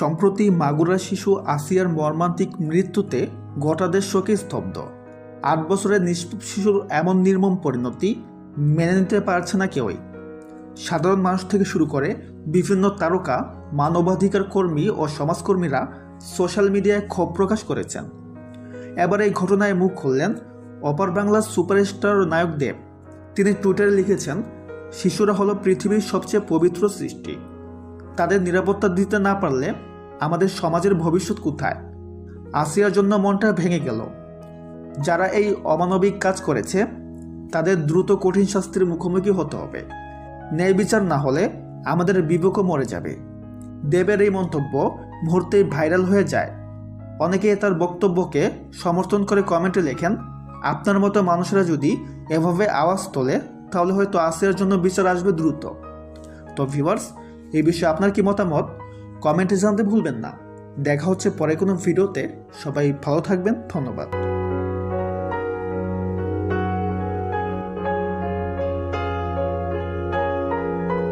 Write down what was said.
সম্প্রতি মাগুরা শিশু আসিয়ার মর্মান্তিক মৃত্যুতে গোটা দেশ শোকে স্তব্ধ। আট বছরের নিষ্পাপ শিশুর এমন নির্মম পরিণতি মেনে নিতে পারছে না কেউই। সাধারণ মানুষ থেকে শুরু করে বিভিন্ন তারকা, মানবাধিকার কর্মী ও সমাজকর্মীরা সোশ্যাল মিডিয়ায় ক্ষোভ প্রকাশ করেছেন। এবার এই ঘটনায় মুখ খুললেন অপার বাংলার সুপারস্টার নায়ক দেব। তিনি টুইটারে লিখেছেন, শিশুরা হলো পৃথিবীর সবচেয়ে পবিত্র সৃষ্টি। তাদের নিরাপত্তা দিতে না পারলে আমাদের সমাজের ভবিষ্যৎ কোথায়? আসিয়ার জন্য মনটা ভেঙে গেল। যারা এই অমানবিক কাজ করেছে, তাদের দ্রুত কঠিন শাস্তির মুখোমুখি হতে হবে। ন্যায় বিচার না হলে আমাদের বিবেকও মরে যাবে। দেবের এই মন্তব্য মুহূর্তেই ভাইরাল হয়ে যায়। অনেকে তার বক্তব্যকে সমর্থন করে কমেন্টে লেখেন, আপনার মতো মানুষরা যদি এভাবে আওয়াজ তোলে, তাহলে হয়তো আসিয়ার জন্য বিচার আসবে দ্রুত। তো ভিউয়ার্স, এই বিষয়ে আপনার কি মতামত? কমেন্টে জানতে ভুলবেন না। দেখা হচ্ছে পরে কোনো ভিডিওতে। সবাই ভালো থাকবেন ধন্যবাদ।